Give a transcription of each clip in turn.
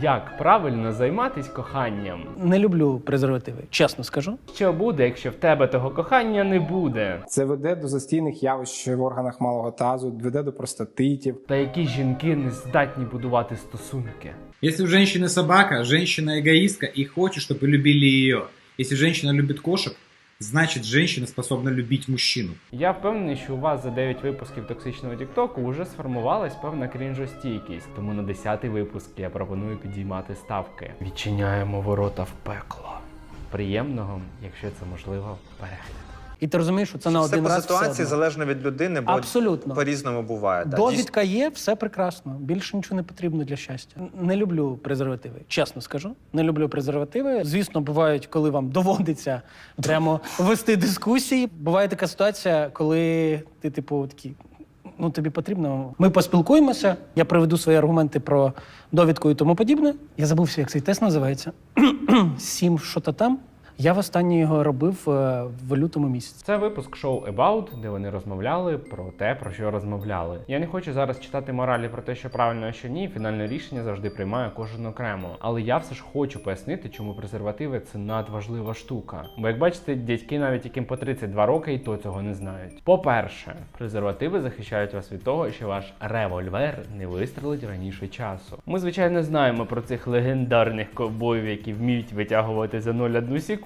Як правильно займатись коханням? Не люблю презервативи, чесно скажу. Що буде, якщо в тебе того кохання не буде? Це веде до застійних явищ в органах малого тазу, веде до простатитів. Та які жінки не здатні будувати стосунки? Если у женщины собака, женщина эгоистка и хочет, чтобы любили ее. Если женщина любит кошек, значит женщина способна любить мужчину. Я впевнений, що у вас за 9 випусків токсичного Тіктоку вже сформувалась певна крінжостійкість. Тому на 10 випуск я пропоную підіймати ставки. Відчиняємо ворота в пекло. Приємного, якщо це можливо, перегляду. І ти розумієш, що це на Все один по раз ситуації все залежно від людини, бо Абсолютно. по-різному буває. Да. Довідка є, все прекрасно. Більше нічого не потрібно для щастя. Не люблю презервативи, чесно скажу. Не люблю презервативи. Звісно, бувають, коли вам доводиться прямо вести дискусії. Буває така ситуація, коли ти, типу, такий. Ну, тобі потрібно. Ми поспілкуємося. Я приведу свої аргументи про довідку і тому подібне. Я забувся, як цей тест називається. Сім що то там. Я востаннє його робив е, в лютому місяці. Це випуск шоу About, де вони розмовляли про те, про що розмовляли. Я не хочу зараз читати моралі про те, що правильно, а що ні. Фінальне рішення завжди приймає кожен окремо. Але я все ж хочу пояснити, чому презервативи це надважлива штука. Бо як бачите, дядьки, навіть яким по 32 роки, і то цього не знають. По-перше, презервативи захищають вас від того, що ваш револьвер не вистрелить раніше часу. Ми, звичайно, знаємо про цих легендарних ковбоїв, які вміють витягувати за 0,1 секунду,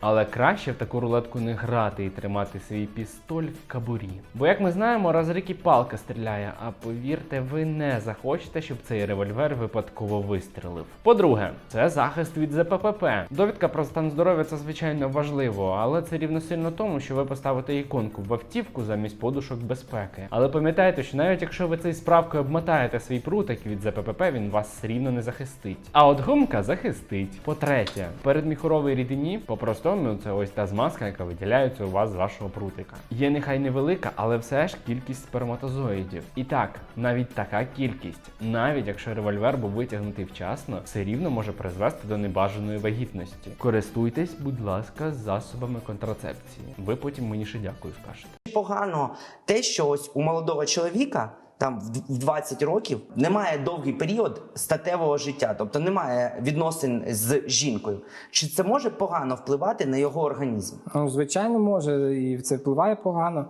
але краще в таку рулетку не грати і тримати свій пістоль в кабурі. Бо як ми знаємо, раз рік палка стріляє, а повірте, ви не захочете, щоб цей револьвер випадково вистрелив. По-друге, це захист від ЗППП. Довідка про стан здоров'я це звичайно важливо, але це рівносильно тому, що ви поставите іконку в автівку замість подушок безпеки. Але пам'ятайте, що навіть якщо ви цією справкою обмотаєте свій прутик від ЗППП, він вас рівно не захистить. А от гумка захистить. По-третє, передміхоровій рідині по-простому це ось та змазка, яка виділяється у вас з вашого прутика. Є нехай невелика, але все ж кількість сперматозоїдів. І так, навіть така кількість, навіть якщо револьвер був витягнутий вчасно, все рівно може призвести до небажаної вагітності. Користуйтесь, будь ласка, засобами контрацепції. Ви потім мені ще дякую скажете. погано те, що ось у молодого чоловіка. Там в в 20 років немає довгий період статевого життя, тобто немає відносин з жінкою. Чи це може погано впливати на його організм? Ну, звичайно, може, і це впливає погано.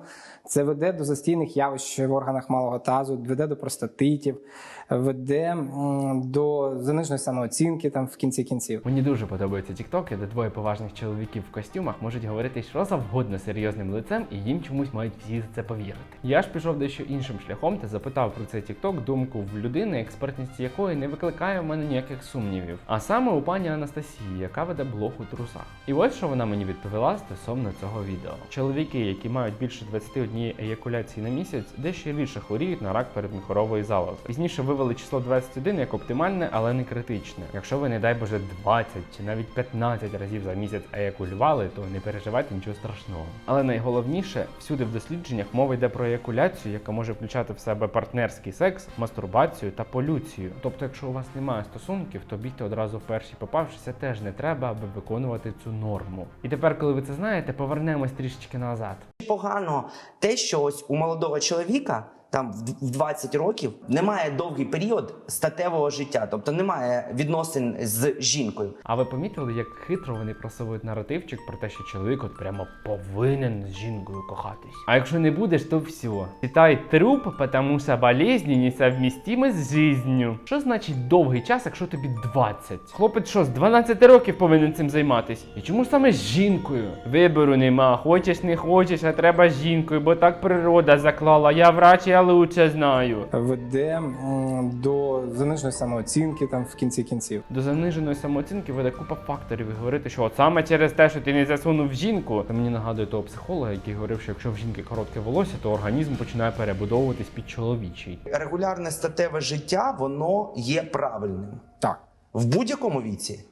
Це веде до застійних явищ в органах малого тазу, веде до простатитів, веде до заниженої самооцінки там в кінці кінців. Мені дуже подобаються тіктоки, де двоє поважних чоловіків в костюмах можуть говорити що завгодно серйозним лицем, і їм чомусь мають всі за це повірити. Я ж пішов дещо іншим шляхом та запитав про цей тікток думку в людини, експертність якої не викликає в мене ніяких сумнівів. А саме у пані Анастасії, яка веде блог у трусах. І ось що вона мені відповіла стосовно цього відео. Чоловіки, які мають більше 21 еякуляції на місяць, дещо рідше хворіють на рак передміхорової залози. Пізніше вивели число 21 як оптимальне, але не критичне. Якщо ви, не дай Боже, 20 чи навіть 15 разів за місяць еякулювали, то не переживайте нічого страшного. Але найголовніше, всюди в дослідженнях мова йде про еякуляцію, яка може включати в себе партнерський секс, мастурбацію та полюцію. Тобто, якщо у вас немає стосунків, то бігти одразу перші попавшися теж не треба, аби виконувати цю норму. І тепер, коли ви це знаєте, повернемось трішечки назад. Погано те, що ось у молодого чоловіка там в в 20 років немає довгий період статевого життя, тобто немає відносин з жінкою. А ви помітили, як хитро вони просовують наративчик про те, що чоловік от прямо повинен з жінкою кохатись. А якщо не будеш, то все. Вітай труп, потому що болезні несовмістимі з жизнью. Що значить довгий час, якщо тобі 20? Хлопець що, з 12 років повинен цим займатись? І чому саме з жінкою? Вибору нема, хочеш не хочеш, а треба з жінкою, бо так природа заклала. Я врач, я лучше знаю. Веде м, до заниженої самооцінки там в кінці кінців. До заниженої самооцінки веде купа факторів і говорити, що от саме через те, що ти не засунув жінку, це мені нагадує того психолога, який говорив, що якщо в жінки коротке волосся, то організм починає перебудовуватись під чоловічий. Регулярне статеве життя воно є правильним Так. в будь-якому віці.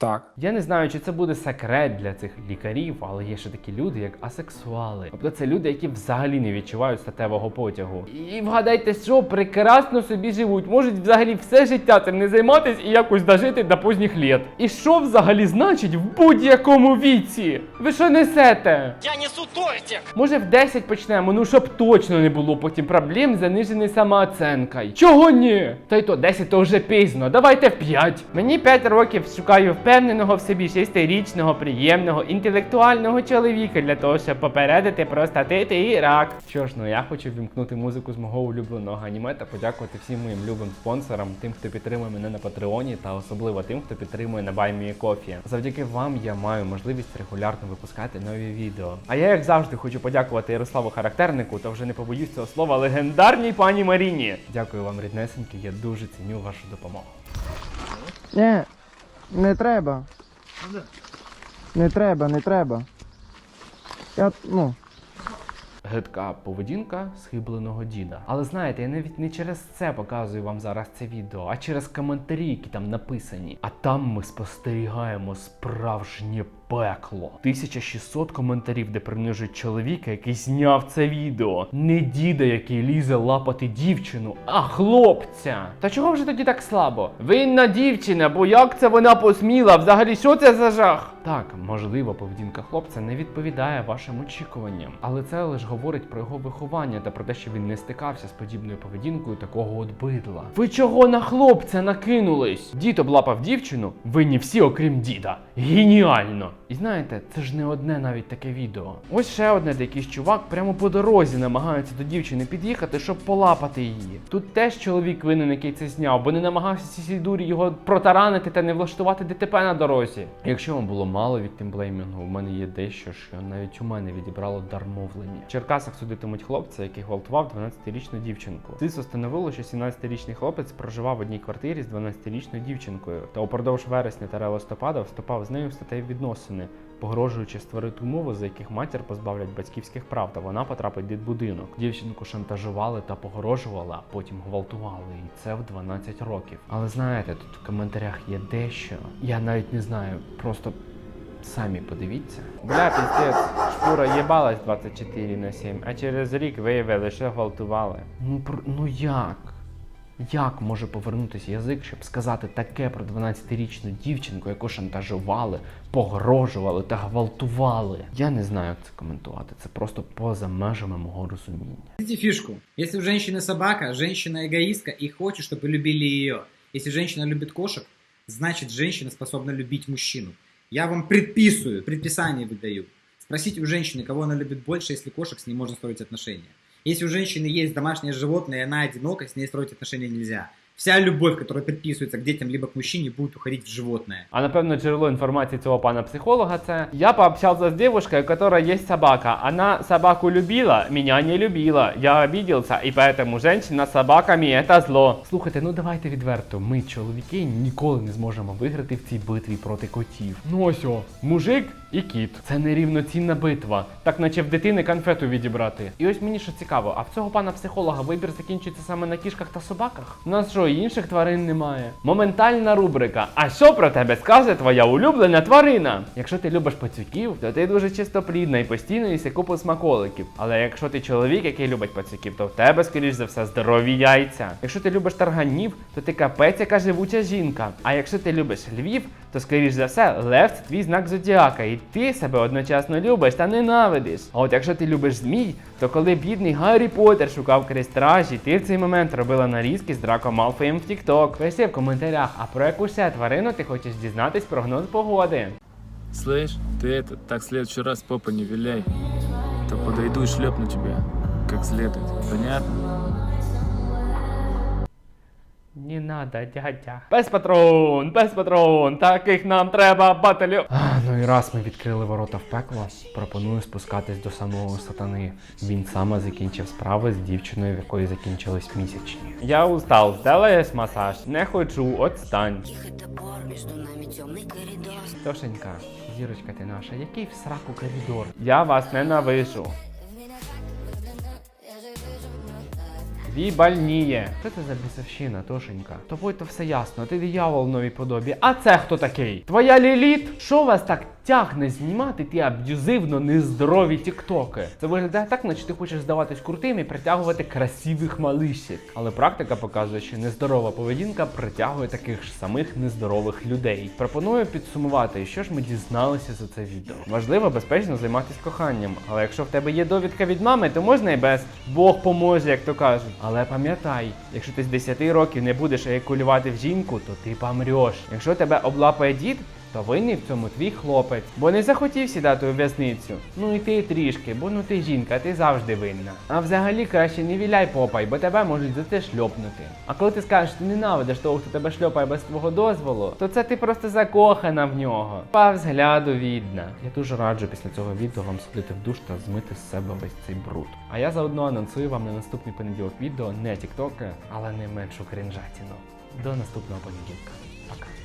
Так. Я не знаю, чи це буде секрет для цих лікарів, але є ще такі люди, як асексуали. Тобто це люди, які взагалі не відчувають статевого потягу. І вгадайте, що прекрасно собі живуть, можуть взагалі все життя цим не займатись і якось дожити до поздніх літ. І що взагалі значить в будь-якому віці? Ви що несете? Я несу тортик! Може в 10 почнемо, ну щоб точно не було потім проблем з заниженою самооценкою. Чого ні? Та й то 10 то вже пізно, давайте в 5. Мені 5 років шукаю впевненого в собі шестирічного, приємного, інтелектуального чоловіка для того, щоб попередити про статити і рак. Що ж, ну я хочу вімкнути музику з мого улюбленого аніме та подякувати всім моїм любим спонсорам, тим, хто підтримує мене на Патреоні, та особливо тим, хто підтримує на BuyMeACoffee. Завдяки вам я маю можливість регулярно випускати нові відео. А я, як завжди, хочу подякувати Ярославу Характернику та вже не побоюсь цього слова легендарній пані Маріні. Дякую вам, ріднесеньки, я дуже ціню вашу допомогу. Не, не треба. Не треба, не треба. Я, ну, Гидка поведінка схибленого діда. Але знаєте, я навіть не через це показую вам зараз це відео, а через коментарі, які там написані. А там ми спостерігаємо справжнє пекло. 1600 коментарів, де принижують чоловіка, який зняв це відео. Не діда, який лізе лапати дівчину, а хлопця. Та чого вже тоді так слабо? Винна дівчина, бо як це вона посміла? Взагалі, що це за жах? Так, можливо, поведінка хлопця не відповідає вашим очікуванням, але це лише говорить про його виховання та про те, що він не стикався з подібною поведінкою такого от бидла. Ви чого на хлопця накинулись? Дід облапав дівчину, винні всі, окрім діда. Геніально! І знаєте, це ж не одне навіть таке відео. Ось ще одне, де якийсь чувак прямо по дорозі намагається до дівчини під'їхати, щоб полапати її. Тут теж чоловік винен, який це зняв, бо не намагався цій дурі його протаранити та не влаштувати ДТП на дорозі. Якщо вам було мало від тимблеймінгу, в мене є дещо, що навіть у мене відібрало дар мовлення. В Черкасах судитимуть хлопця, який гвалтував 12-річну дівчинку. СИС встановило, що 17-річний хлопець проживав в одній квартирі з 12-річною дівчинкою, та упродовж вересня та листопада вступав з нею в статеві відносини, погрожуючи створити умови, за яких матір позбавлять батьківських прав, та вона потрапить в дитбудинок. Дівчинку шантажували та погрожували, а потім гвалтували, і це в 12 років. Але знаєте, тут в коментарях є дещо. Я навіть не знаю, просто Самі подивіться. Бля, піздець, шкура їбалась 24 на 7, а через рік виявили, що гвалтували. Ну про ну як? Як може повернутися язик, щоб сказати таке про 12-річну дівчинку, яку шантажували, погрожували та гвалтували? Я не знаю, як це коментувати. Це просто поза межами мого розуміння. Видите фишку? Если у женщины собака, женщина эгоистка и хочет, чтобы любили ее. Если женщина любит кошек, значит женщина способна любить мужчину. Я вам предписываю, предписание выдаю. Спросите у женщины, кого она любит больше, если кошек с ней можно строить отношения. Если у женщины есть домашнее животное, и она одинока, с ней строить отношения нельзя. Вся любовь, которая предписывается к детям либо к мужчине, будет уходить в животное. А напевно джерело інформації цього пана психолога це я пообщался с девушкой, у которой есть собака. Она собаку любила, меня не любила. Я обиделся, и поэтому женщина с собаками это зло. Слухайте, ну давайте відверто. Ми, чоловіки, ніколи не зможемо виграти в цій битві проти котів. Ну ось о, мужик і кіт. Це нерівноцінна битва. Так наче в дитини конфету відібрати. І ось мені що цікаво, а в цього пана психолога вибір закінчується саме на кішках та собаках? У нас що, інших тварин немає? Моментальна рубрика. А що про тебе скаже твоя улюблена тварина? Якщо ти любиш пацюків, то ти дуже чистоплідна і постійно їси купу смаколиків. Але якщо ти чоловік, який любить пацюків, то в тебе, скоріш за все, здорові яйця. Якщо ти любиш тарганів, то ти капець, яка живуча жінка. А якщо ти любиш львів, то скоріш за все, лев це твій знак зодіака, і ти себе одночасно любиш та ненавидиш. А от якщо ти любиш змій, то коли бідний Гаррі Поттер шукав крізь стражі, ти в цей момент робила нарізки з Драко Малфоєм в TikTok. Пиши в коментарях, а про яку ще тварину ти хочеш дізнатись прогноз погоди. Слышь, ты это, так в следующий раз попа не виляй. То подойду и шлепну тебя, как следует. Понятно? Не надо, дядя. Без патрон, без патрон, таких нам треба батальйон. Ну і раз ми відкрили ворота в пекло, пропоную спускатись до самого сатани. Він саме закінчив справи з дівчиною, в якої закінчились місячні. Я устал, сделаєш масаж? Не хочу, отстань. Тошенька, зірочка ти наша, який в сраку коридор? Я вас ненавижу. Дві больніє. Що це за бісовщина, Тошенька? Тобою то все ясно, ти диявол в новій подобі. А це хто такий? Твоя ліліт? Що вас так тягне знімати ті аб'юзивно нездорові тіктоки? Це виглядає так, наче ти хочеш здаватись крутим і притягувати красивих малишів. Але практика показує, що нездорова поведінка притягує таких ж самих нездорових людей. Пропоную підсумувати, що ж ми дізналися за це відео. Важливо безпечно займатися коханням, але якщо в тебе є довідка від мами, то можна і без. Бог поможе, як то кажуть. Але пам'ятай, якщо ти з 10 років не будеш еякулювати в жінку, то ти помреш. Якщо тебе облапає дід, то винний в цьому твій хлопець, бо не захотів сідати у в'язницю. Ну і ти трішки, бо ну ти жінка, ти завжди винна. А взагалі краще не віляй попай, бо тебе можуть за це шльопнути. А коли ти скажеш, ти ненавидиш того, хто тебе шльопає без твого дозволу, то це ти просто закохана в нього. По взгляду видно. Я дуже раджу після цього відео вам сходити в душ та змити з себе весь цей бруд. А я заодно анонсую вам на наступний понеділок відео не тіктоки, але не меншу крінжатіну. До наступного понеділка.